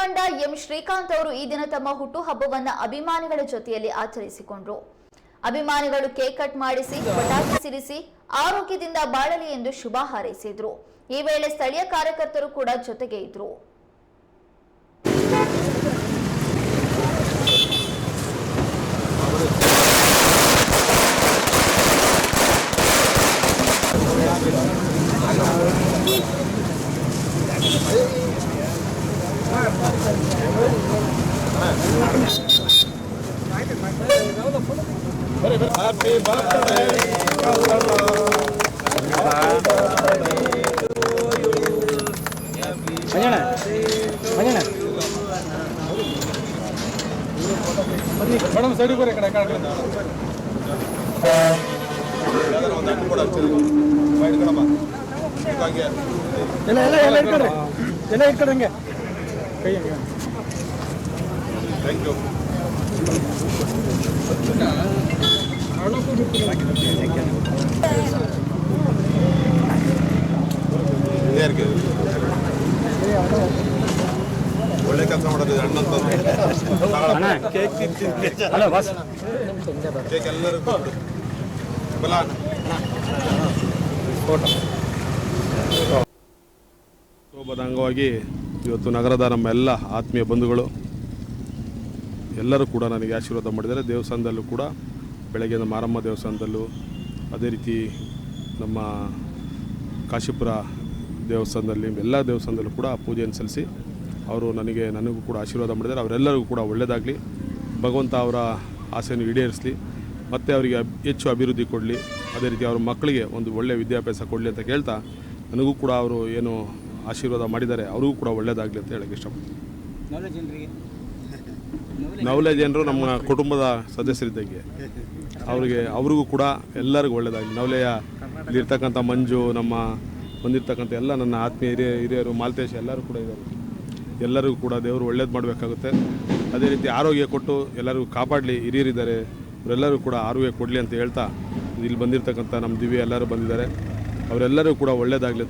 ಮುಖಂಡ ಎಂ ಶ್ರೀಕಾಂತ್ ಅವರು ಈ ದಿನ ತಮ್ಮ ಹುಟ್ಟುಹಬ್ಬವನ್ನ ಅಭಿಮಾನಿಗಳ ಜೊತೆಯಲ್ಲಿ ಆಚರಿಸಿಕೊಂಡ್ರು. ಅಭಿಮಾನಿಗಳು ಕೇಕ್ ಕಟ್ ಮಾಡಿಸಿ, ಪಟಾಕಿ ಸಿರಿಸಿ ಆರೋಗ್ಯದಿಂದ ಬಾಳಲಿ ಎಂದು ಶುಭ ಹಾರೈಸಿದ್ರು. ಈ ವೇಳೆ ಸ್ಥಳೀಯ ಕಾರ್ಯಕರ್ತರು ಕೂಡ ಜೊತೆಗೆ ಇದ್ರು. ಮಂಜಣ್ಣ ಮಂಜಣ್ಣ ಮೇಡಮ್ ಸೈಡಿಗೆ ಬರ್ರಿ ಕಡೆ ಕಡೆ ಎಲ್ಲ ಎಲ್ಲ ಎಲ್ಲ ಇಟ್ಕೊಡ್ರಿ ಎಲ್ಲ ಇಟ್ಕೊಡ್ರಿ ಹಂಗೆ ಕೈ ಹಂಗೆ thank you ಯಾರಿಗೆ ಒಳ್ಳೆ ಕೆಲಸ ಮಾಡೋದು ಅಣ್ಣ ಕೇಕ್ ಬಾಸ್ ಎಲ್ಲರಿಗೂ. ಬಲ ಅಂಗವಾಗಿ ಇವತ್ತು ನಗರದ ನಮ್ಮ ಎಲ್ಲ ಆತ್ಮೀಯ ಬಂಧುಗಳು ಎಲ್ಲರೂ ಕೂಡ ನನಗೆ ಆಶೀರ್ವಾದ ಮಾಡಿದ್ದಾರೆ. ದೇವಸ್ಥಾನದಲ್ಲೂ ಕೂಡ ಬೆಳಗ್ಗೆ ಮಾರಮ್ಮ ದೇವಸ್ಥಾನದಲ್ಲೂ ಅದೇ ರೀತಿ ನಮ್ಮ ಕಾಶಿಪುರ ದೇವಸ್ಥಾನದಲ್ಲಿ, ಎಲ್ಲ ದೇವಸ್ಥಾನದಲ್ಲೂ ಕೂಡ ಪೂಜೆಯನ್ನು ಸಲ್ಲಿಸಿ, ಅವರು ನನಗೆ, ನನಗೂ ಕೂಡ ಆಶೀರ್ವಾದ ಮಾಡಿದ್ದಾರೆ. ಅವರೆಲ್ಲರಿಗೂ ಕೂಡ ಒಳ್ಳೆಯದಾಗಲಿ. ಭಗವಂತ ಅವರ ಆಸೆಯನ್ನು ಈಡೇರಿಸಲಿ. ಮತ್ತು ಅವರಿಗೆ ಹೆಚ್ಚು ಅಭಿವೃದ್ಧಿ ಕೊಡಲಿ. ಅದೇ ರೀತಿ ಅವ್ರ ಮಕ್ಕಳಿಗೆ ಒಂದು ಒಳ್ಳೆಯ ವಿದ್ಯಾಭ್ಯಾಸ ಕೊಡಲಿ ಅಂತ ಕೇಳ್ತಾ, ನನಗೂ ಕೂಡ ಅವರು ಏನು ಆಶೀರ್ವಾದ ಮಾಡಿದ್ದಾರೆ. ಅವರಿಗೂ ಕೂಡ ಒಳ್ಳೆಯದಾಗಲಿ ಅಂತ ಹೇಳೋಕ್ಕೆ ಇಷ್ಟಪಡ್ತೀನಿ. ನವಲೆ ಜನರು ನಮ್ಮ ಕುಟುಂಬದ ಸದಸ್ಯರಿದ್ದಂಗೆ. ಅವರಿಗೆ, ಅವ್ರಿಗೂ ಕೂಡ ಎಲ್ಲರಿಗೂ ಒಳ್ಳೆಯದಾಗಲಿ ನವಲೆಯ ಇಲ್ಲಿರ್ತಕ್ಕಂಥ ಮಂಜು, ನಮ್ಮ ಬಂದಿರ್ತಕ್ಕಂಥ ಎಲ್ಲ ನನ್ನ ಆತ್ಮೀಯ ಹಿರಿಯ ಹಿರಿಯರು, ಮಾಲ್ತೇಶ್ ಎಲ್ಲರೂ ಕೂಡ ಇದ್ದಾರೆ. ಎಲ್ಲರಿಗೂ ಕೂಡ ದೇವರು ಒಳ್ಳೇದು ಮಾಡಬೇಕಾಗುತ್ತೆ. ಅದೇ ರೀತಿ ಆರೋಗ್ಯ ಕೊಟ್ಟು ಎಲ್ಲರಿಗೂ ಕಾಪಾಡಲಿ. ಹಿರಿಯರಿದ್ದಾರೆ. ಅವರೆಲ್ಲರೂ ಕೂಡ ಆರೋಗ್ಯ ಕೊಡಲಿ ಅಂತ ಹೇಳ್ತಾ ಇಲ್ಲಿ ಬಂದಿರತಕ್ಕಂಥ ನಮ್ಮ ದಿವ್ಯ ಎಲ್ಲರೂ ಬಂದಿದ್ದಾರೆ. ಅವರೆಲ್ಲರೂ ಕೂಡ ಒಳ್ಳೇದಾಗಲಿ